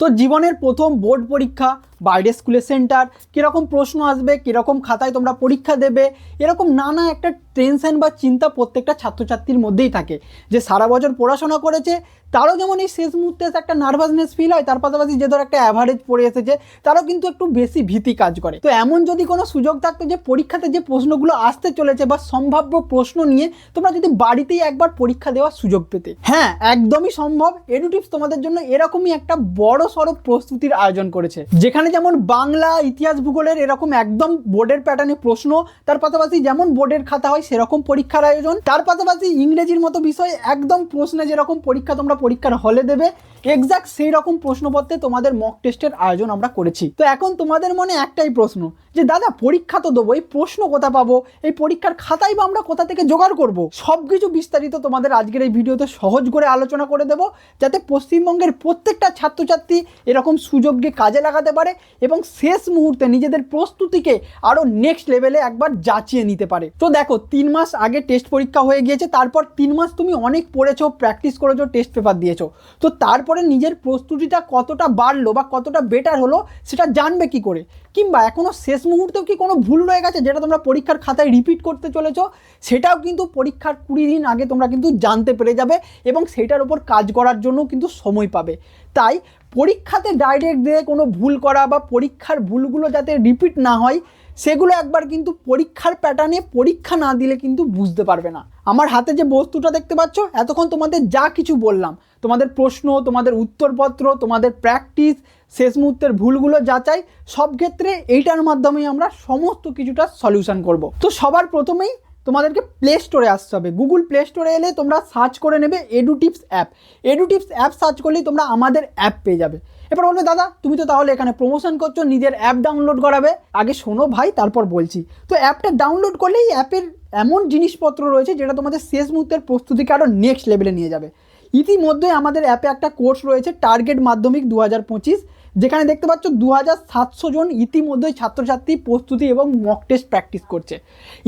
তো জীবনের প্রথম বোর্ড পরীক্ষা বাইরে স্কুলের সেন্টার, কীরকম প্রশ্ন আসবে, কীরকম খাতায় তোমরা পরীক্ষা দেবে, এরকম নানা একটা টেনশন বা চিন্তা প্রত্যেকটা ছাত্রছাত্রীর মধ্যেই থাকে। যে সারা বছর পড়াশোনা করেছে, তারও যেমন এই শেষ মুহূর্তে একটা নার্ভাসনেস ফিল হয়, তার পাশাপাশি যে ধর একটা অ্যাভারেজ পড়ে এসেছে, তারও কিন্তু একটু বেশি ভীতি কাজ করে। তো এমন যদি কোনো সুযোগ থাকতো যে পরীক্ষাতে যে প্রশ্নগুলো আসতে চলেছে বা সম্ভাব্য প্রশ্ন নিয়ে তোমরা যদি বাড়িতেই একবার পরীক্ষা দেওয়ার সুযোগ পেতে। হ্যাঁ একদমই সম্ভব। এডুটিপস তোমাদের জন্য এরকমই একটা বড় সড়ো প্রস্তুতির আয়োজন করেছে। যেখানে যেমন বাংলা ইতিহাস ভূগোলের এরকম একদম বোর্ডের প্যাটার্নে প্রশ্ন, তার পাশাপাশি যেমন বোর্ডের খাতা হয় সেরকম পরীক্ষার আয়োজন, তার পাশাপাশি ইংরেজির মতো বিষয় একদম প্রশ্নে যেরকম পরীক্ষা তোমরা পরীক্ষার হলে দেবে এক্সাক্ট সেই রকম প্রশ্নপত্রে তোমাদের মক টেস্টের আয়োজন আমরা করেছি। তো এখন তোমাদের মনে একটাই প্রশ্ন যে, দাদা, পরীক্ষা তো দেবো, এই প্রশ্ন কোথা পাবো? এই পরীক্ষার খাতাই বা আমরা কোথা থেকে জোগাড় করব? সব কিছু বিস্তারিত তোমাদের আজকের এই ভিডিওতে সহজ করে আলোচনা করে দেবো, যাতে পশ্চিমবঙ্গের প্রত্যেকটা ছাত্রছাত্রী এরকম সুযোগকে কাজে লাগাতে পারে এবং শেষ মুহূর্তে নিজেদের প্রস্তুতিকে আরও নেক্সট লেভেলে একবার যাচিয়ে নিতে পারে। তো দেখো, তিন মাস আগে টেস্ট পরীক্ষা হয়ে গিয়েছে, তারপর তিন মাস তুমি অনেক পড়েছো প্র্যাকটিস করেছ টেস্ট পেপার দিয়েছ। তো তারপরে নিজের প্রস্তুতিটা কতটা বাড়লো বা কতটা বেটার হলো, সেটা জানবে কি করে? কিংবা এখনও শেষ মুহূর্তেও কি কোনো ভুল রয়ে গেছে যেটা তোমরা পরীক্ষার খাতায় রিপিট করতে চলেছো? সেটাও কিন্তু পরীক্ষার কুড়ি দিন আগে তোমরা কিন্তু জানতে পেরে যাবে এবং সেটার উপর কাজ করার জন্য কিন্তু সময় পাবে। তাই পরীক্ষাতে ডাইরেক্ট দিয়ে কোনো ভুল করা বা পরীক্ষার ভুলগুলো যাতে রিপিট না হয়, সেগুলো একবার কিন্তু পরীক্ষার প্যাটার্নে পরীক্ষা না দিলে কিন্তু বুঝতে পারবে না। আমার হাতে যে বস্তুটা দেখতে পাচ্ছ, এতক্ষণ তোমাদের যা কিছু বললাম, তোমাদের প্রশ্ন, তোমাদের উত্তরপত্র, তোমাদের প্র্যাকটিস শেষ মুহূর্তের ভুলগুলো যাচাই, সব ক্ষেত্রে এইটার মাধ্যমেই আমরা সমস্ত কিছুটা সলিউশন করব। তো সবার প্রথমেই তোমাদেরকে প্লে স্টোরে আসতে হবে। গুগল প্লে স্টোরে এলে তোমরা সার্চ করে নেবে Edutips app Edutips app search করলেই তোমরা আমাদের অ্যাপ পেয়ে যাবে। এবার বলবে দাদা, তুমি তো তাহলে এখানে প্রমোশন করছ, নিজের অ্যাপ ডাউনলোড করাবে। আগে শোনো ভাই, তারপর বলছি। তো অ্যাপটা ডাউনলোড করলেই অ্যাপের এমন জিনিসপত্র রয়েছে যেটা তোমাদের শেষ মুহূর্তের প্রস্তুতিকে আরও নেক্সট লেভেলে নিয়ে যাবে। ইতিমধ্যে আমাদের অ্যাপে একটা কোর্স রয়েছে টার্গেট মাধ্যমিক দু হাজার পঁচিশ, যেখানে দেখতে পাচ্ছ দু হাজার সাতশো জন ইতিমধ্যেই ছাত্রছাত্রী প্রস্তুতি এবং মক টেস্ট প্র্যাকটিস করছে।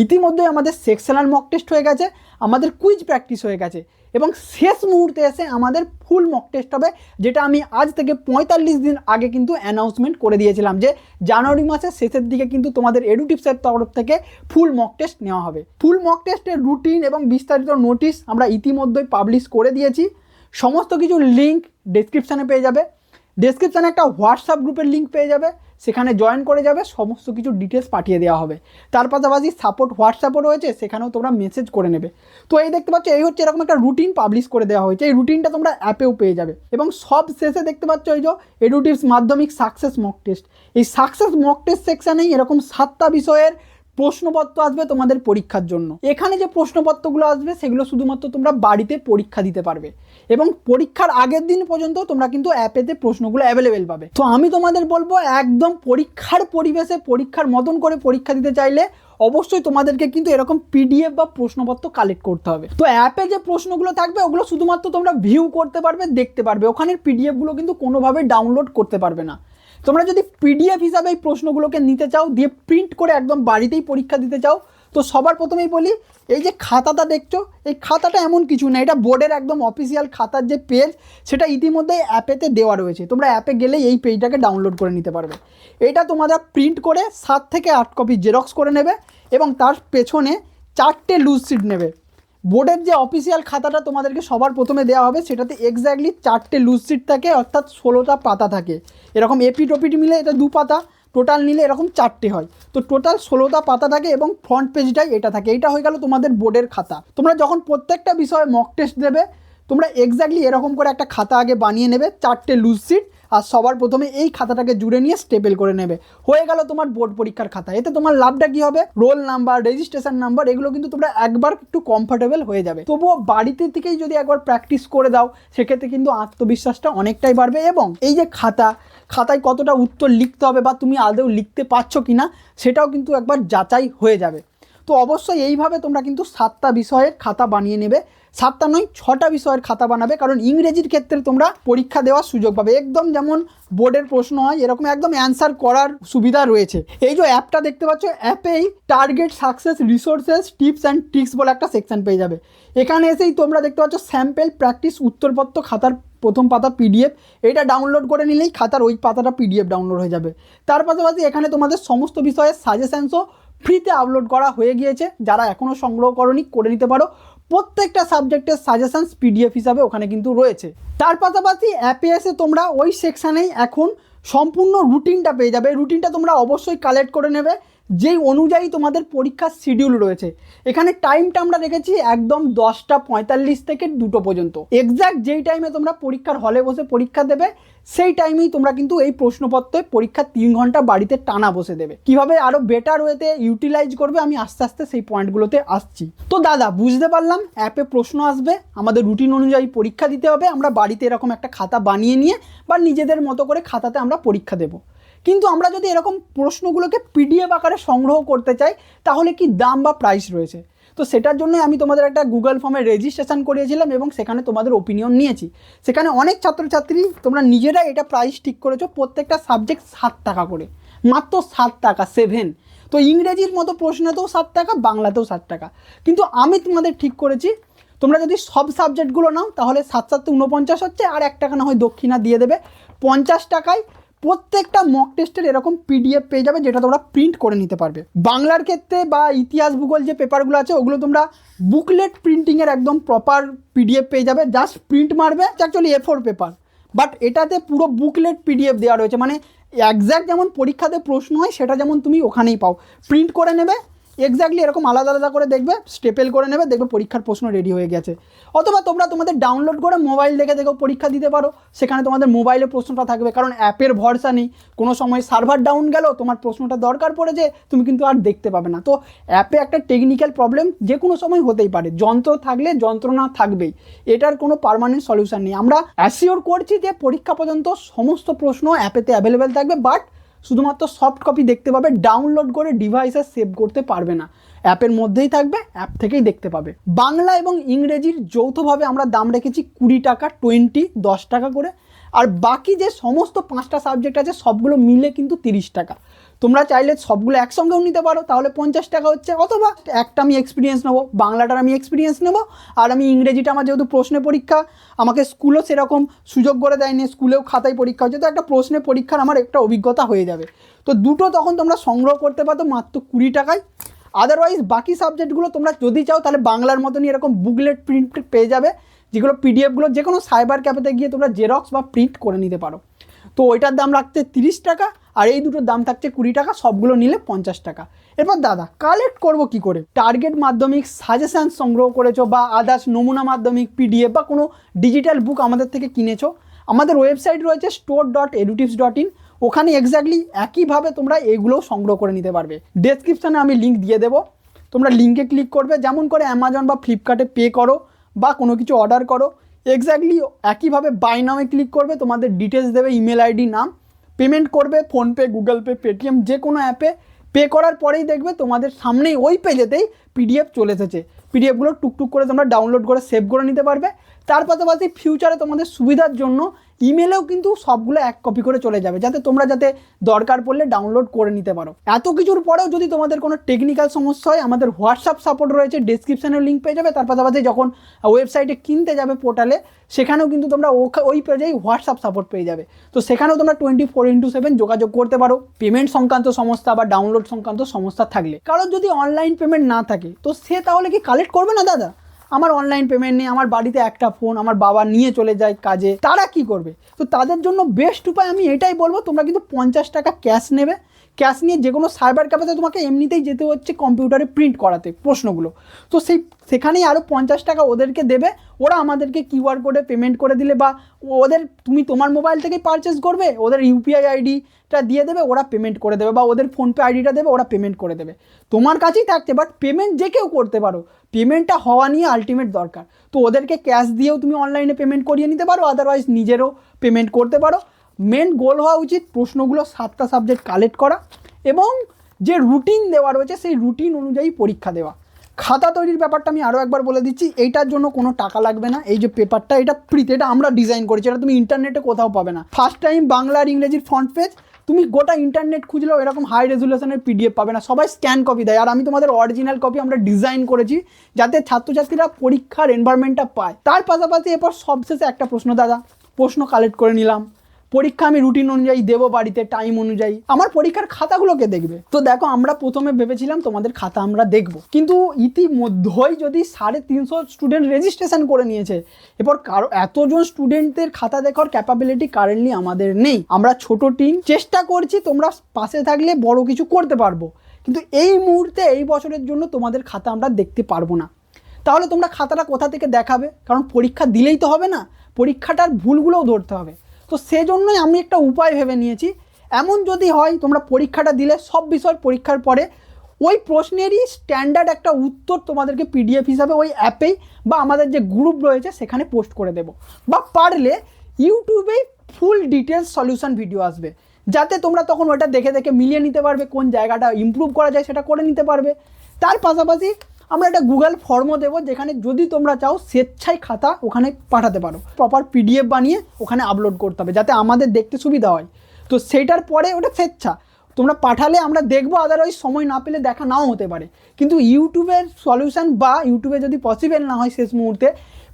ইতিমধ্যে আমাদের সেকশনাল মক টেস্ট হয়ে গেছে। আমাদের কুইজ প্র্যাকটিস হয়ে গেছে। এবং শেষ মুহূর্তে এসে আমাদের ফুল মক টেস্ট হবে, যেটা আমি আজ থেকে পঁয়তাল্লিশ দিন আগে কিন্তু অ্যানাউন্সমেন্ট করে দিয়েছিলাম যে জানুয়ারি মাসের শেষের দিকে কিন্তু তোমাদের এডুটিপসের তরফ থেকে ফুল মক টেস্ট নেওয়া হবে। ফুল মক টেস্টের রুটিন এবং বিস্তারিত নোটিশ আমরা ইতিমধ্যেই পাবলিশ করে দিয়েছি। সমস্ত কিছু লিঙ্ক ডেসক্রিপশানে পেয়ে যাবে। ডেসক্রিপশানে একটা হোয়াটসঅ্যাপ গ্রুপের লিঙ্ক পেয়ে যাবে, সেখানে জয়েন করে যাবে, সমস্ত কিছু ডিটেলস পাঠিয়ে দেওয়া হবে। তার পাশাপাশি সাপোর্ট হোয়াটসঅ্যাপও রয়েছে, সেখানেও তোমরা মেসেজ করে নেবে। তো এই দেখতে পাচ্ছ, এই হচ্ছে এরকম একটা রুটিন পাবলিশ করে দেওয়া হয়েছে। এই রুটিনটা তোমরা অ্যাপেও পেয়ে যাবে। এবং সব শেষে দেখতে পাচ্ছ এই যে Edutips Madhyamik success mock test এই সাকসেস মক টেস্ট সেকশানেই এরকম সাতটা বিষয়ের প্রশ্নপত্র আসবে তোমাদের পরীক্ষার জন্য। এখানে যে প্রশ্নপত্রগুলো আসবে, সেগুলো শুধুমাত্র তোমরা বাড়িতে পরীক্ষা দিতে পারবে। এবং পরীক্ষার আগের দিন পর্যন্ত তোমরা কিন্তু অ্যাপেতে প্রশ্নগুলো অ্যাভেলেবেল পাবে। তো আমি তোমাদের বলব, একদম পরীক্ষার পরিবেশে, পরীক্ষার মতন করে পরীক্ষা দিতে চাইলে অবশ্যই তোমাদেরকে কিন্তু এরকম পিডিএফ বা প্রশ্নপত্র কালেক্ট করতে হবে। তো অ্যাপে যে প্রশ্নগুলো থাকবে, ওগুলো শুধুমাত্র তোমরা ভিউ করতে পারবে, দেখতে পারবে। ওখানের পিডিএফগুলো কিন্তু কোনোভাবে ডাউনলোড করতে পারবে না। তোমরা যদি পিডিএফ হিসাবে এই প্রশ্নগুলোকে নিতে চাও, দিয়ে প্রিন্ট করে একদম বাড়িতেই পরীক্ষা দিতে চাও, তো সবার প্রথমেই বলি, এই যে খাতাটা দেখছ, এই খাতাটা এমন কিছু না, এটা বোর্ডের একদম অফিসিয়াল খাতার যে পেজ সেটা ইতিমধ্যে অ্যাপেতে দেওয়া রয়েছে। তোমরা অ্যাপে গেলে এই পেজটাকে ডাউনলোড করে নিতে পারবে। এটা তোমরা প্রিন্ট করে সাত থেকে আট কপি জেরক্স করে নেবে এবং তার পেছনে চারটে লুজ সিট নেবে। বোর্ডের যে অফিসিয়াল খাতাটা তোমাদেরকে সবার প্রথমে দেওয়া হবে, সেটাতে এক্স্যাক্টলি চারটে লুজ সিট থাকে, অর্থাৎ ষোলোটা পাতা থাকে। এরকম এপিট ওপিট মিলে এটা দু পাতা টোটাল নিলে এরকম চারটে হয়। তো টোটাল ষোলোটা পাতা থাকে এবং ফ্রন্ট পেজটাই এটা থাকে। এটা হয়ে গেল তোমাদের বোর্ডের খাতা। তোমরা যখন প্রত্যেকটা বিষয়ে মক টেস্ট দেবে, তোমরা এক্স্যাক্টলি এরকম করে একটা খাতা আগে বানিয়ে নেবে, চারটে লুজ সিট আর সবার প্রথমে এই খাতাটাকে জুড়ে নিয়ে স্টেপেল করে নেবে। হয়ে গেল তোমার বোর্ড পরীক্ষার খাতা। এতে তোমার লাভটা কি হবে? রোল নাম্বার রেজিস্ট্রেশন নাম্বার এগুলো কিন্তু তোমরা একবার একটু কমফর্টেবল হয়ে যাবে। তবুও বাড়িতে থেকেই যদি একবার প্র্যাকটিস করে দাও, সেক্ষেত্রে কিন্তু আত্মবিশ্বাসটা অনেকটাই বাড়বে এবং এই যে খাতা, খাতায় কতটা উত্তর লিখতে হবে বা তুমি আদৌ লিখতে পারছ কি না সেটাও কিন্তু একবার যাচাই হয়ে যাবে। তো অবশ্যই এইভাবে তোমরা কিন্তু সাতটা বিষয়ের খাতা বানিয়ে নেবে। সাতটা নয়, ছটা বিষয়ের খাতা বানাবে, কারণ ইংরেজির ক্ষেত্রে তোমরা পরীক্ষা দেওয়ার সুযোগ পাবে। একদম যেমন বোর্ডের প্রশ্ন হয়, এরকম একদম অ্যান্সার করার সুবিধা রয়েছে। এই যে অ্যাপটা দেখতে পাচ্ছ অ্যাপেই target success resources tips and tricks বলে একটা সেকশন পেয়ে যাবে। এখানে এসেই তোমরা দেখতে পাচ্ছ স্যাম্পেল প্র্যাকটিস উত্তরপত্র, খাতার প্রথম পাতা পিডিএফ এটা ডাউনলোড করে নিলেই খাতার ওই পাতাটা পিডিএফ ডাউনলোড হয়ে যাবে। তার পাশাপাশি এখানে তোমাদের সমস্ত বিষয়ের সাজেশানসও ফ্রিতে আপলোড করা হয়ে গিয়েছে। যারা এখনও সংগ্রহ করনি, করে নিতে পারো। প্রত্যেকটা সাবজেক্টের সাজেশানস পিডিএফ হিসাবে ওখানে কিন্তু রয়েছে। তার পাশাপাশি অ্যাপে এসে তোমরা ওই সেকশানেই এখন সম্পূর্ণ রুটিনটা পেয়ে যাবে। রুটিনটা তোমরা অবশ্যই কালেক্ট করে নেবে। যেই অনুযায়ী তোমাদের পরীক্ষার শিডিউল রয়েছে। এখানে টাইমটা আমরা রেখেছি একদম দশটা পঁয়তাল্লিশ থেকে দুটো পর্যন্ত। এক্স্যাক্ট যেই টাইমে তোমরা পরীক্ষার হলে বসে পরীক্ষা দেবে, সেই টাইমেই তোমরা কিন্তু এই প্রশ্নপত্রে পরীক্ষা তিন ঘণ্টা বাড়িতে টানা বসে দেবে। কীভাবে আরও বেটার ওয়েতে ইউটিলাইজ করবে, আমি আস্তে আস্তে সেই পয়েন্টগুলোতে আসছি। তো দাদা, বুঝতে পারলাম অ্যাপে প্রশ্ন আসবে, আমাদের রুটিন অনুযায়ী পরীক্ষা দিতে হবে, আমরা বাড়িতে এরকম একটা খাতা বানিয়ে নিয়ে বা নিজেদের মতো করে খাতাতে আমরা পরীক্ষা দেবো। কিন্তু আমরা যদি এরকম প্রশ্নগুলোকে পিডিএফ আকারে সংগ্রহ করতে চাই, তাহলে কি দাম বা প্রাইস রয়েছে? তো সেটার জন্য আমি তোমাদের একটা গুগল ফর্মে রেজিস্ট্রেশন করিয়েছিলাম এবং সেখানে তোমাদের ওপিনিয়ন নিয়েছি। সেখানে অনেক ছাত্রছাত্রী, তোমরা নিজেরা এটা প্রাইস ঠিক করেছ প্রত্যেকটা সাবজেক্ট সাত টাকা করে। মাত্র সাত টাকা সেভেন তো ইংরেজির মতো প্রশ্নেতেও সাত টাকা, বাংলাতেও সাত টাকা। কিন্তু আমি তোমাদের ঠিক করেছি, তোমরা যদি সব সাবজেক্টগুলো নাও, তাহলে সাত সাত উনপঞ্চাশ হচ্ছে, আর এক টাকা না হয় দক্ষিণা দিয়ে দেবে। পঞ্চাশ টাকায় প্রত্যেকটা মক টেস্টের এরকম পিডিএফ পেয়ে যাবে যেটা তোমরা প্রিন্ট করে নিতে পারবে। বাংলার ক্ষেত্রে বা ইতিহাস ভূগোল যে পেপারগুলো আছে, ওগুলো তোমরা বুকলেট প্রিন্টিংয়ের একদম প্রপার পিডিএফ পেয়ে যাবে। জাস্ট প্রিন্ট মারবে actually A four paper but এটাতে পুরো বুকলেট পিডিএফ দেওয়া রয়েছে। মানে একজ্যাক্ট যেমন পরীক্ষাতে প্রশ্ন হয়, সেটা যেমন তুমি ওখানেই পাও। প্রিন্ট করে নেবে এক্স্যাক্টলি এরকম আলাদা আলাদা করে দেখবে স্টেপেল করে নেবে, দেখবে পরীক্ষার প্রশ্ন রেডি হয়ে গেছে। অথবা তোমরা তোমাদের ডাউনলোড করে মোবাইল দেখে দেখেও পরীক্ষা দিতে পারো, সেখানে তোমাদের মোবাইলে প্রশ্নটা থাকবে, কারণ অ্যাপের ভরসা নেই। কোনো সময় সার্ভার ডাউন গেল, তোমার প্রশ্নটা দরকার পড়েছে তুমি কিন্তু আর দেখতে পাবে না। তো অ্যাপে একটা টেকনিক্যাল প্রবলেম যে কোনো সময় হতেই পারে। যন্ত্র থাকলে যন্ত্রণা থাকবেই। এটার কোনো পারমানেন্ট সলিউশন নেই। আমরা অ্যাসিওর করছি যে পরীক্ষা পর্যন্ত সমস্ত প্রশ্ন অ্যাপেতে অ্যাভেলেবেল থাকবে বাট শুধুমাত্র সফট কপি দেখতে পাবে ডাউনলোড করে ডিভাইসে সেভ করতে পারবে না। অ্যাপের মধ্যেই থাকবে অ্যাপ থেকেই দেখতে পাবে। বাংলা এবং ইংরেজির যৌথভাবে আমরা দাম রেখেছি কুড়ি টাকা টোয়েন্টি দশ টাকা করে। আর বাকি যে সমস্ত পাঁচটা সাবজেক্ট আছে, সবগুলো মিলে কিন্তু তিরিশ টাকা। তোমরা চাইলে সবগুলো একসঙ্গেও নিতে পারো, তাহলে পঞ্চাশ টাকা হচ্ছে, অথবা একটা আমি এক্সপিরিয়েন্স নেব, বাংলাটার আমি এক্সপিরিয়েন্স নেব, আর আমি ইংরেজিটা আমার যেহেতু প্রশ্নে পরীক্ষা, আমাকে স্কুলও সেরকম সুযোগ করে দেয়নি, স্কুলেও খাতায় পরীক্ষা হচ্ছে, তো একটা প্রশ্নে পরীক্ষার আমার একটা অভিজ্ঞতা হয়ে যাবে। তো দুটো তখন তোমরা সংগ্রহ করতে পারো মাত্র কুড়ি টাকায়। আদারওয়াইজ বাকি সাবজেক্টগুলো তোমরা যদি চাও, তাহলে বাংলার মতনই এরকম বুকলেট প্রিন্ট পেয়ে যাবে, যেগুলো পিডিএফগুলো যে কোনো সাইবার ক্যাফেতে গিয়ে তোমরা জেরক্স বা প্রিন্ট করে নিতে পারো। তো ওইটার দাম রাখতে তিরিশ টাকা আর এই দুটোর দাম থাকছে কুড়ি টাকা, সবগুলো নিলে পঞ্চাশ টাকা। এরপর দাদা কালেক্ট করব কি করে? টার্গেট মাধ্যমিক সাজেশান সংগ্রহ করেছ বা আদার্স নমুনা মাধ্যমিক পিডিএফ বা কোনো ডিজিটাল বুক আমাদের থেকে কিনেছো? আমাদের ওয়েবসাইট রয়েছে store dot Edutips dot in ওখানে এক্স্যাক্টলি একইভাবে তোমরা এগুলোও সংগ্রহ করে নিতে পারবে। ডেসক্রিপশানে আমি লিঙ্ক দিয়ে দেবো। তোমরা লিঙ্কে ক্লিক করবে। যেমন করে অ্যামাজন বা ফ্লিপকার্টে পে করো বা কোনো কিছু অর্ডার করো। এক্স্যাক্টলি একইভাবে বাই নামে ক্লিক করবে, তোমাদের ডিটেলস দেবে ইমেল আইডি নাম পেমেন্ট করবে ফোনপে গুগল পে পেটিএম যে কোনো অ্যাপে পে করার পরেই দেখবে তোমাদের সামনেই ওই পেজেতেই পিডিএফ চলে এসেছে। পিডিএফগুলো টুকটুক করে তোমরা ডাউনলোড করে সেভ করে নিতে পারবে। তার পাশাপাশি ফিউচারে তোমাদের সুবিধার জন্য ইমেলেও কিন্তু সবগুলো এক কপি করে চলে যাবে, যাতে তোমরা যাতে দরকার পড়লে ডাউনলোড করে নিতে পারো। এত কিছুর পরেও যদি তোমাদের কোনো টেকনিক্যাল সমস্যা হয়, আমাদের হোয়াটসঅ্যাপ সাপোর্ট রয়েছে ডিসক্রিপশানেও লিঙ্ক পেয়ে যাবে। তার পাশাপাশি যখন ওয়েবসাইটে কিনতে যাবে পোর্টালে সেখানেও কিন্তু তোমরা ওই পেজেই হোয়াটসঅ্যাপ সাপোর্ট পেয়ে যাবে। তো সেখানেও তোমরা টোয়েন্টি ফোর ইন্টু সেভেন যোগাযোগ করতে পারো। পেমেন্ট সংক্রান্ত সমস্যা বা ডাউনলোড সংক্রান্ত সমস্যা থাকলে। কারণ যদি অনলাইন পেমেন্ট না থাকে, তো সে তাহলে কি কালেক্ট করবে না, দাদা? আমার অনলাইন পেমেন্ট নেই আমার বাড়িতে একটা ফোন আমার বাবা নিয়ে চলে যায় কাজে, তারা কি করবে? তো তাদের জন্য বেস্ট উপায় আমি এটাই বলব, তোমরা কিন্তু পঞ্চাশ টাকা ক্যাশ নেবে। ক্যাশ নিয়ে যে কোনো সাইবার ক্যাফেতে তোমাকে এমনিতেই যেতে হচ্ছে কম্পিউটারে প্রিন্ট করাতে, প্রশ্নগুলো। তো সেই, সেখানেই আরও পঞ্চাশ টাকা ওদেরকে দেবে। ওরা আমাদেরকে কিউআর কোডে পেমেন্ট করে দিলে বা ওদের, তুমি তোমার মোবাইল থেকেই পারচেস করবে, ওদের ইউপিআই আইডিটা দিয়ে দেবে, ওরা পেমেন্ট করে দেবে বা ওদের ফোনপে আইডিটা দেবে, ওরা পেমেন্ট করে দেবে। তোমার কাছেই থাকছে বাট পেমেন্ট যে কেউ করতে পারো পেমেন্টটা হওয়া নিয়ে আলটিমেট দরকার। তো ওদেরকে ক্যাশ দিয়েও তুমি অনলাইনে পেমেন্ট করিয়ে নিতে পারো আদারওয়াইজ নিজেরও পেমেন্ট করতে পারো। মেন গোল হওয়া উচিত প্রশ্নগুলো সাতটা সাবজেক্ট কালেক্ট করা এবং যে রুটিন দেওয়া রয়েছে সেই রুটিন অনুযায়ী পরীক্ষা দেওয়া। খাতা তৈরির ব্যাপারটা আমি আরও একবার বলে দিচ্ছি, এইটার জন্য কোনো টাকা লাগবে না। এই যে পেপারটা, এটা ফ্রিতে এটা আমরা ডিজাইন করেছি, এটা তুমি ইন্টারনেটে কোথাও পাবে না। ফার্স্ট টাইম বাংলা আর ইংরেজির ফ্রন্ট পেজ তুমি গোটা ইন্টারনেট খুঁজলেও এরকম হাই রেজুলেশনের পিডিএফ পাবে না। সবাই স্ক্যান কপি দেয়। আর আমি তোমাদের অরিজিনাল কপি আমরা ডিজাইন করেছি, যাতে ছাত্রছাত্রীরা পরীক্ষার এনভায়রনমেন্টটা পায়। তার পাশাপাশি এরপর সবশেষে একটা প্রশ্ন, দাদা। প্রশ্ন কালেক্ট করে নিলাম। পরীক্ষা আমি রুটিন অনুযায়ী দেবো বাড়িতে টাইম অনুযায়ী। আমার পরীক্ষার খাতাগুলোকে দেখবে? তো দেখো, আমরা প্রথমে ভেবেছিলাম তোমাদের খাতা আমরা দেখব। কিন্তু ইতিমধ্যেই যদি সাড়ে তিনশো স্টুডেন্ট রেজিস্ট্রেশন করে নিয়েছে, এরপর কারও, এতজন স্টুডেন্টদের খাতা দেখার ক্যাপাবিলিটি কারেন্টলি আমাদের নেই। আমরা ছোট টিম চেষ্টা করছি তোমরা পাশে থাকলে বড় কিছু করতে পারব। কিন্তু এই মুহূর্তে, এই বছরের জন্য তোমাদের খাতা আমরা দেখতে পারব না। তাহলে তোমরা খাতাটা কোথা থেকে দেখাবে? কারণ পরীক্ষা দিলেই তো হবে না। পরীক্ষাটার ভুলগুলোও ধরতে হবে। তো সেজন্যই আমি একটা উপায় ভেবে নিয়েছি। এমন যদি হয়, তোমরা পরীক্ষাটা দিলে, সব বিষয় পরীক্ষার পরে ওই প্রশ্নেরই স্ট্যান্ডার্ড একটা উত্তর তোমাদেরকে পিডিএফ হিসাবে ওই অ্যাপেই বা আমাদের যে গ্রুপ রয়েছে, সেখানে পোস্ট করে দেবো। বা পারলে ইউটিউবেই ফুল ডিটেলস সলিউশন ভিডিও আসবে। যাতে তোমরা তখন ওটা দেখে দেখে মিলিয়ে নিতে পারবে, কোন জায়গাটা ইমপ্রুভ করা যায় সেটা করে নিতে পারবে। তার পাশাপাশি আমরা একটা গুগল ফর্মও দেবো, যেখানে যদি তোমরা চাও স্বেচ্ছায় খাতা ওখানে পাঠাতে পারো। প্রপার পিডিএফ বানিয়ে ওখানে আপলোড করতে হবে, যাতে আমাদের দেখতে সুবিধা হয়। তো সেইটার পরে ওটা স্বেচ্ছা। তোমরা পাঠালে আমরা দেখব আদারওয়াইজ সময় না পেলে দেখা নাও হতে পারে। কিন্তু ইউটিউবের সলিউশন বা ইউটিউবে যদি পসিবল না হয় শেষ মুহূর্তে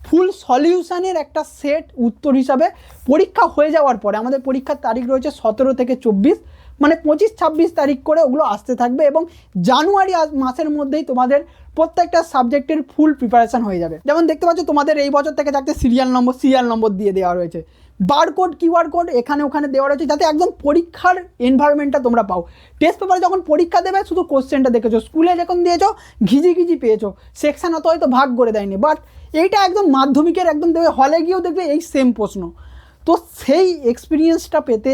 ফুল সলিউশানের একটা সেট উত্তর হিসাবে পরীক্ষা হয়ে যাওয়ার পরে, আমাদের পরীক্ষার তারিখ রয়েছে সতেরো থেকে চব্বিশ মানে পঁচিশ, ছাব্বিশ তারিখ করে ওগুলো আসতে থাকবে এবং জানুয়ারি মাসের মধ্যেই তোমাদের প্রত্যেকটা সাবজেক্টের ফুল প্রিপারেশন হয়ে যাবে। যেমন দেখতে পাচ্ছ তোমাদের এই বছর থেকে থাকতে সিরিয়াল নম্বর সিরিয়াল নম্বর দিয়ে দেওয়া রয়েছে। বারকোড কিউআর কোড এখানে ওখানে দেওয়া রয়েছে যাতে একদম পরীক্ষার এনভায়রনমেন্টটা তোমরা পাও। টেস্ট পেপারে যখন পরীক্ষা দেবে, শুধু কোশ্চেনটা দেখেছ স্কুলে যখন দিয়েছ ঘিজি ঘিজি পেয়েছ। সেকশন অত হয়তো ভাগ করে দেয়নি বাট এইটা একদম মাধ্যমিকের একদম দেবে হলে গিয়েও দেখবে এই সেম প্রশ্ন। তো সেই এক্সপিরিয়েন্সটা পেতে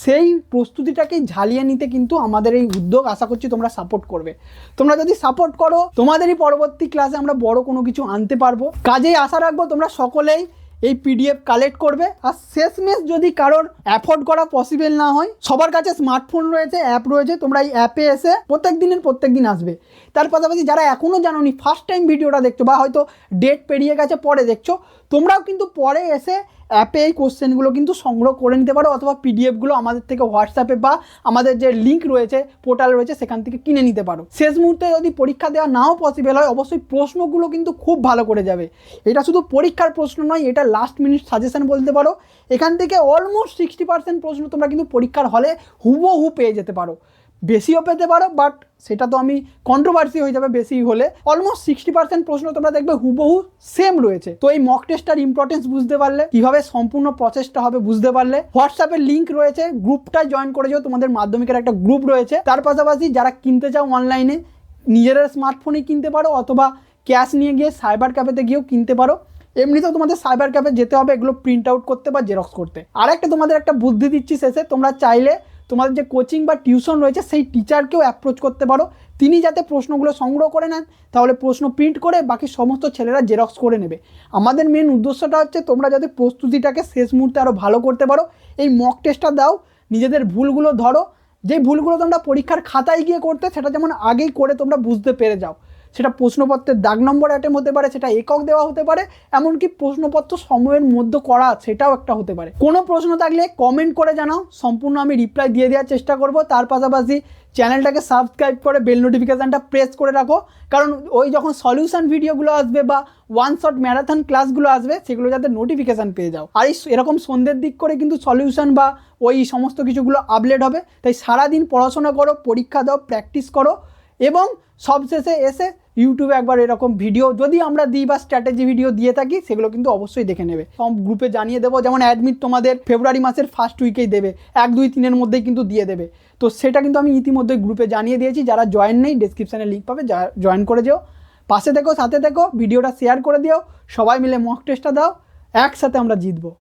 সেই প্রস্তুতিটাকে ঝালিয়ে নিতে কিন্তু আমাদের এই উদ্যোগ আশা করছি তোমরা সাপোর্ট করবে। তোমরা যদি সাপোর্ট করো, তোমাদেরই পরবর্তী ক্লাসে আমরা বড় কোনো কিছু আনতে পারব। কাজেই আশা রাখব তোমরা সকলেই এই পিডিএফ কালেক্ট করবে। আর শেষমেশ যদি কারোর অ্যাফোর্ড করা পসিবল না হয়, সবার কাছে স্মার্টফোন রয়েছে অ্যাপ রয়েছে, তোমরা এই অ্যাপে এসে প্রত্যেক দিনের প্রত্যেক দিন আসবে। তার পাশাপাশি যারা এখনও জানোনি ফার্স্ট টাইম ভিডিওটা দেখছ বা হয়তো ডেট পেরিয়ে গেছে, পরে দেখছ তোমরাও কিন্তু পরে এসে অ্যাপে এই কোশ্চেনগুলো কিন্তু সংগ্রহ করে নিতে পারো অথবা পিডিএফগুলো আমাদের থেকে হোয়াটসঅ্যাপে বা আমাদের যে লিঙ্ক রয়েছে পোর্টাল রয়েছে, সেখান থেকে কিনে নিতে পারো। শেষ মুহূর্তে যদি পরীক্ষা দেওয়া নাও পসিবল হয়, অবশ্যই প্রশ্নগুলো কিন্তু খুব ভালো করে যাবে। এটা শুধু পরীক্ষার প্রশ্ন নয়, এটা লাস্ট মিনিট সাজেশন বলতে পারো। এখান থেকে অলমোস্ট সিক্সটি পার্সেন্ট প্রশ্ন তোমরা কিন্তু পরীক্ষার হলে হুবহু পেয়ে যেতে পারো। বেশিও পেতে পারো বাট সেটা তো আমি কন্ট্রোভার্সি হয়ে যাবে বেশি হলে। অলমোস্ট সিক্সটি পার্সেন্ট প্রশ্ন তোমরা দেখবে হুবহু সেম রয়েছে। তো এই মক টেস্টটার ইম্পর্টেন্স বুঝতে পারলে, কীভাবে সম্পূর্ণ প্রসেসটা হবে বুঝতে পারলে হোয়াটসঅ্যাপের লিঙ্ক রয়েছে গ্রুপটা জয়েন করে যাও তোমাদের মাধ্যমিকের একটা গ্রুপ রয়েছে। তার পাশাপাশি যারা কিনতে চাও অনলাইনে নিজেদের স্মার্টফোনে কিনতে পারো, অথবা ক্যাশ নিয়ে গিয়ে সাইবার ক্যাফেতে গিয়েও কিনতে পারো। এমনিতেও তোমাদের সাইবার ক্যাফে যেতে হবে, এগুলো প্রিন্ট আউট করতে বা জেরক্স করতে। আর একটা তোমাদের একটা বুদ্ধি দিচ্ছি শেষে, তোমরা চাইলে তোমাদের যে কোচিং বা টিউশন রয়েছে, সেই টিচারকেও অ্যাপ্রোচ করতে পারো। তিনি যাতে প্রশ্নগুলো সংগ্রহ করে নেন, তাহলে প্রশ্ন প্রিন্ট করে বাকি সমস্ত ছেলেরা জেরক্স করে নেবে। আমাদের মেন উদ্দেশ্যটা হচ্ছে তোমরা যাতে প্রস্তুতিটাকে শেষ মুহূর্তে আরও ভালো করতে পারো। এই মক টেস্টটা দাও, নিজেদের ভুলগুলো ধরো। যে ভুলগুলো তোমরা পরীক্ষার খাতায় গিয়ে করতে, সেটা যেমন আগেই করে তোমরা বুঝতে পেরে যাও। সেটা প্রশ্নপত্রের দাগ নম্বর অ্যাটেম হতে পারে, সেটা একক দেওয়া হতে পারে, এমনকি প্রশ্নপত্র সময়ের মধ্যে করা সেটাও একটা হতে পারে। কোনো প্রশ্ন থাকলে কমেন্ট করে জানাও, সম্পূর্ণ আমি রিপ্লাই দিয়ে দেওয়ার চেষ্টা করব। তার পাশাপাশি চ্যানেলটাকে সাবস্ক্রাইব করে বেল নোটিফিকেশানটা প্রেস করে রাখো। কারণ ওই যখন সলিউশন ভিডিওগুলো আসবে বা ওয়ান শট ম্যারাথন ক্লাসগুলো আসবে, সেগুলো যাতে নোটিফিকেশান পেয়ে যাও। আর এই এরকম সন্ধ্যের দিক করে কিন্তু সলিউশন বা ওই সমস্ত কিছুগুলো আপলোড হবে। তাই সারাদিন পড়াশোনা করো, পরীক্ষা দাও প্র্যাকটিস করো এবং সবশেষে এসে ইউটিউবে একবার এরকম ভিডিও যদি আমরা দিই বা স্ট্র্যাটেজি ভিডিও দিয়ে থাকি, সেগুলো কিন্তু অবশ্যই দেখে নেবে। সব গ্রুপে জানিয়ে দেবো, যেমন অ্যাডমিট তোমাদের ফেব্রুয়ারি মাসের ফার্স্ট উইকেই দেবে। এক, দুই, তিনের মধ্যেই কিন্তু দিয়ে দেবে। তো সেটা কিন্তু আমি ইতিমধ্যে গ্রুপে জানিয়ে দিয়েছি। যারা জয়েন নেই ডিসক্রিপশানে লিঙ্ক পাবে। যা জয়েন করে যেও। পাশে থেকো, সাথে থেকো ভিডিওটা শেয়ার করে দিও। সবাই মিলে মক টেস্টটা দাও। একসাথে আমরা জিতবো।